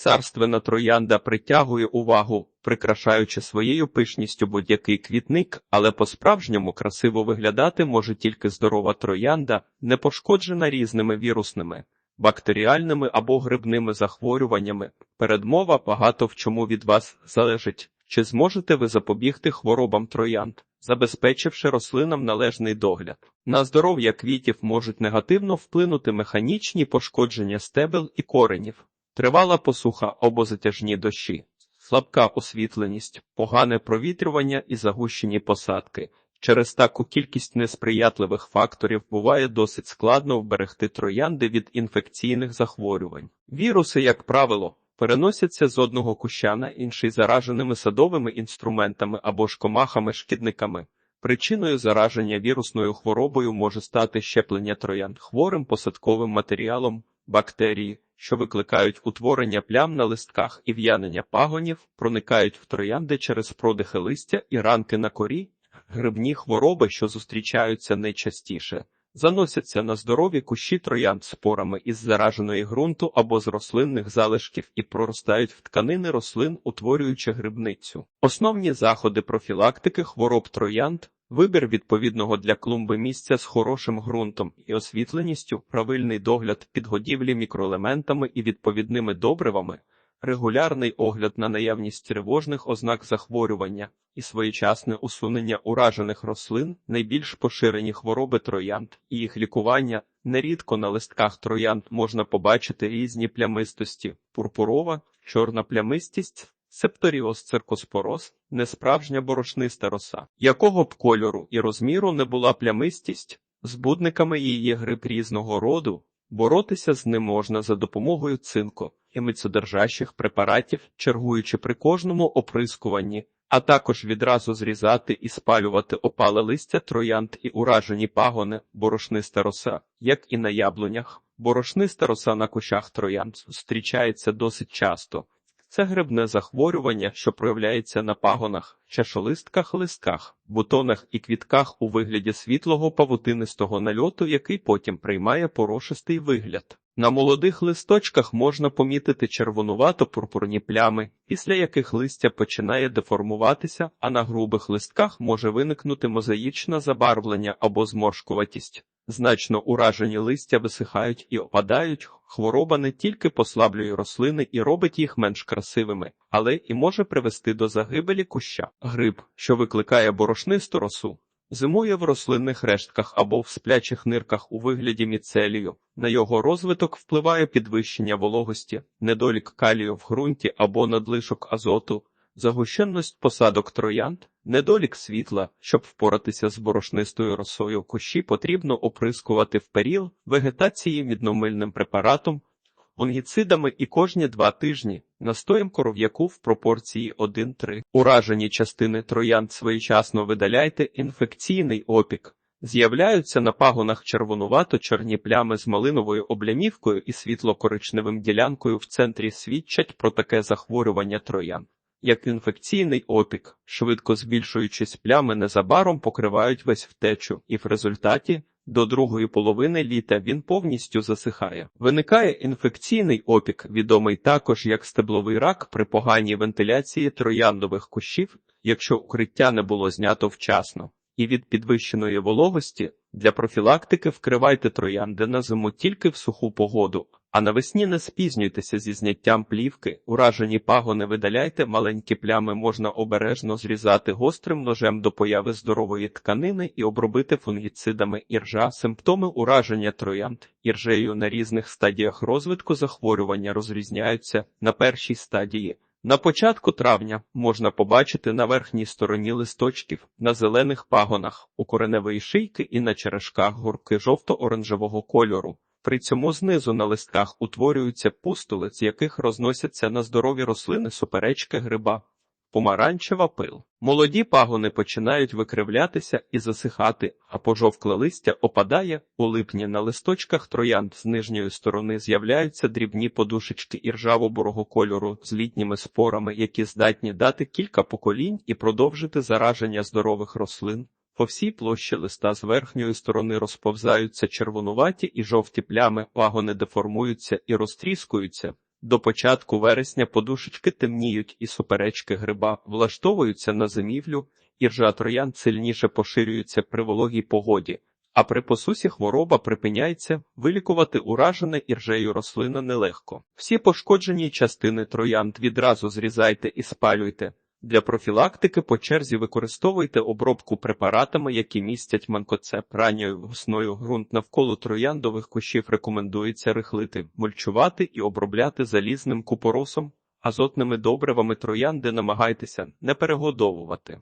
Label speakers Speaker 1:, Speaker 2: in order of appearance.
Speaker 1: Царственна троянда притягує увагу, прикрашаючи своєю пишністю будь-який квітник, але по-справжньому красиво виглядати може тільки здорова троянда, не пошкоджена різними вірусними, бактеріальними або грибними захворюваннями. Передмова багато в чому від вас залежить. Чи зможете ви запобігти хворобам троянд, забезпечивши рослинам належний догляд? На здоров'я квітів можуть негативно вплинути механічні пошкодження стебел і коренів, тривала посуха або затяжні дощі, слабка освітленість, погане провітрювання і загущені посадки. Через таку кількість несприятливих факторів буває досить складно вберегти троянди від інфекційних захворювань. Віруси, як правило, переносяться з одного куща на інший зараженими садовими інструментами або ж комахами-шкідниками. Причиною зараження вірусною хворобою може стати щеплення троянд хворим посадковим матеріалом, бактерії, що викликають утворення плям на листках і в'янення пагонів, проникають в троянди через продихи листя і ранки на корі, грибні хвороби, що зустрічаються найчастіше. Заносяться на здорові кущі троянд спорами із зараженої ґрунту або з рослинних залишків і проростають в тканини рослин, утворюючи грибницю. Основні заходи профілактики хвороб троянд, вибір відповідного для клумби місця з хорошим ґрунтом і освітленістю, правильний догляд підгодівлі мікроелементами і відповідними добривами, регулярний огляд на наявність тривожних ознак захворювання і своєчасне усунення уражених рослин, найбільш поширені хвороби троянд і їх лікування. Нерідко на листках троянд можна побачити різні плямистості: пурпурова, чорна плямистість, септоріоз циркоспороз, несправжня борошниста роса, якого б кольору і розміру не була плямистість, збудниками її гриб різного роду. Боротися з ним можна за допомогою цинку і мицедержащих препаратів, чергуючи при кожному оприскуванні, а також відразу зрізати і спалювати опале листя троянд і уражені пагони, борошниста роса, як і на яблунях. Борошниста роса на кущах троянд зустрічається досить часто. Це грибне захворювання, що проявляється на пагонах, чашолистках, листках, бутонах і квітках у вигляді світлого павутинистого нальоту, який потім приймає порошистий вигляд. На молодих листочках можна помітити червонувато-пурпурні плями, після яких листя починає деформуватися, а на грубих листках може виникнути мозаїчне забарвлення або зморшкуватість. Значно уражені листя висихають і опадають. Хвороба не тільки послаблює рослини і робить їх менш красивими, але і може привести до загибелі куща. Гриб, що викликає борошнисту росу, зимує в рослинних рештках або в сплячих нирках у вигляді міцелію. На його розвиток впливає підвищення вологості, недолік калію в ґрунті або надлишок азоту. Загущенність посадок троянд, недолік світла, щоб впоратися з борошнистою росою кущі, потрібно оприскувати в період вегетації відномильним препаратом, фунгіцидами і кожні два тижні, настоєм коров'яку в пропорції 1-3. Уражені частини троянд своєчасно видаляйте інфекційний опік. З'являються на пагонах червонувато-чорні плями з малиновою облямівкою і світло-коричневим ділянкою в центрі свідчать про таке захворювання троян. Як інфекційний опік, швидко збільшуючись плями, незабаром покривають весь втечу, і в результаті до другої половини літа він повністю засихає. Виникає інфекційний опік, відомий також як стебловий рак при поганій вентиляції трояндових кущів, якщо укриття не було знято вчасно, і від підвищеної вологості для профілактики вкривайте троянди на зиму тільки в суху погоду. А навесні не спізнюйтеся зі зняттям плівки, уражені пагони видаляйте, маленькі плями можна обережно зрізати гострим ножем до появи здорової тканини і обробити фунгіцидами іржа. Симптоми ураження троянд іржею на різних стадіях розвитку захворювання розрізняються на першій стадії. На початку травня можна побачити на верхній стороні листочків, на зелених пагонах, у кореневої шийки і на черешках гурки жовто-оранжевого кольору. При цьому знизу на листках утворюються пустули, з яких розносяться на здорові рослини суперечки гриба, помаранчева пил. Молоді пагони починають викривлятися і засихати, а пожовкле листя опадає у липні на листочках троянд з нижньої сторони з'являються дрібні подушечки іржаво-бурого кольору з літніми спорами, які здатні дати кілька поколінь і продовжити зараження здорових рослин. По всій площі листа з верхньої сторони розповзаються червонуваті і жовті плями, пагони деформуються і розтріскуються. До початку вересня подушечки темніють і суперечки гриба влаштовуються на зимівлю, іржа троянд сильніше поширюється при вологій погоді, а при посусі хвороба припиняється, вилікувати уражене іржею рослина нелегко. Всі пошкоджені частини троянд відразу зрізайте і спалюйте. Для профілактики по черзі використовуйте обробку препаратами, які містять манкоцеп. Ранньою весною ґрунт навколо трояндових кущів рекомендується рихлити, мульчувати і обробляти залізним купоросом. Азотними добривами троянди намагайтеся не перегодовувати.